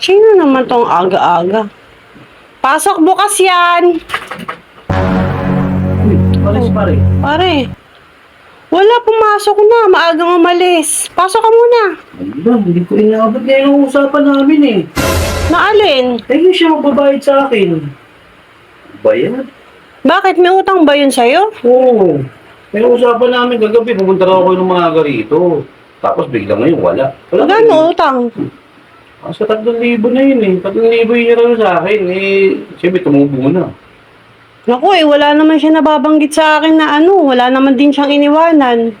Sino naman tong aga-aga? Pasok bukas yan! uy, alis pa rin. Pare, wala pumasok na. Maagang umalis. Pasok ka muna. Ba, hindi ko inaabot ngayon ang usapan namin eh. Naalin? Eh, hindi siya magbabayad sa akin. Bayad? Bakit? May utang ba yun sa'yo? Oo. May usapan namin kagabi, pupunta raw ako ng mga rito. Tapos bigla ngayon wala. Wala Magkano utang? Ah, sa 3,000 na yun eh. 3,000 yun raw sa akin. Eh, siyempre tumubo na. Naku eh, wala naman siya nababanggit sa akin na ano. Wala naman din siyang iniwanan.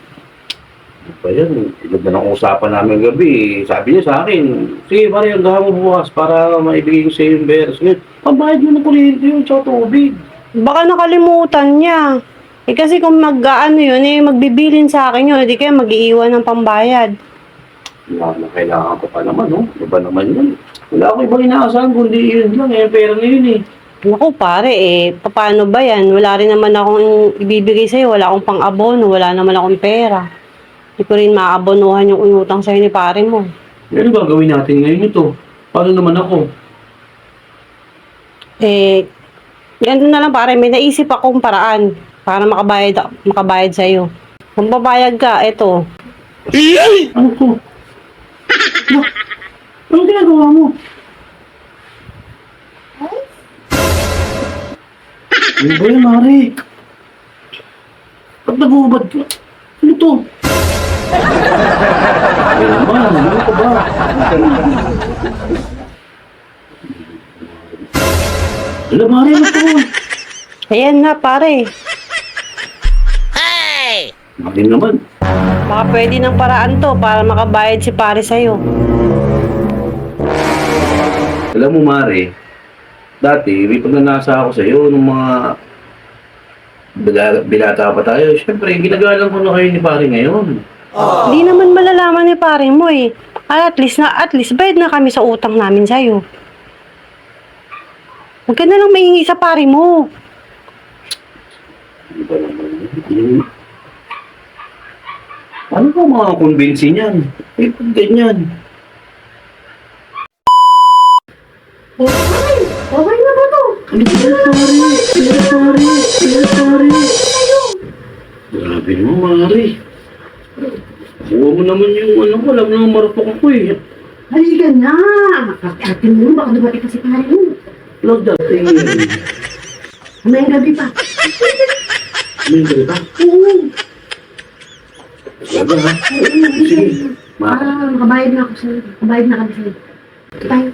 Ano ba yan? Ilog na ng usapan namin gabi. Sabi niya sa akin, sige pare, ang mo bukas para maibigay ko sa yung beres. Ngayon, pabayad mo ng kuryente yun, tsaka tubig. Baka nakalimutan niya. Eh kasi kung mag-ano yun, eh magbibilin sa akin yun, hindi kaya mag-iiwan ng pambayad. Wala na kailangan ko pa naman, no? Ano ba naman yun? Wala ako ibang inaasahan, kundi yun lang, eh, pera na yun eh. Naku pare, eh, paano ba yan? Wala rin naman akong ibibigay sa'yo, wala akong pang-abono, wala naman akong pera. Hindi ko rin maabonuhan yung inutang sa'yo ni pare mo. Ano gagawin natin ngayon ito? Paano naman ako? Eh, ganito na lang pare, may naisip akong paraan para makabayad, makabayad sa'yo. Kung papayag ka, eto, Ano to? Ano? Anong ginagawa mo? Ano ba yan, Mari? Ba't nag-uubad ka? Ano to? Ay naman, ano ka ba? Wala, Mari, ano to? ayan na pare. Mari naman. Baka pwede ng paraan to para makabayad si pare sa'yo. Alam mo, Mari, dati, may pagnanasa ako sa iyo nung mga bila- binata pa tayo. Siyempre, ginagalang ko na kayo ni pare ngayon. Hindi naman malalaman ni pare mo eh. At least na, at least bayad na kami sa utang namin sa'yo. Huwag ka na lang maingi sa pare mo. Ano ba naman mga convince niyan? Eh, ganyan. Okay, okay na ba to? Ano ba yan, pare? Ano, pare? Ano, pare? Grabe naman, Mari. Kuha mo naman yung ano ko, alam naman marupok ako eh. Halika na! Makakarte mo, baka dumating pa si pare mo. Love that thing. May gabi pa. Ano yung ganito? Oo, Talaga ha? oo, Sige. Para Ma makabayad na ako sa'yo. Makabayad na kami sa'yo. Tayo.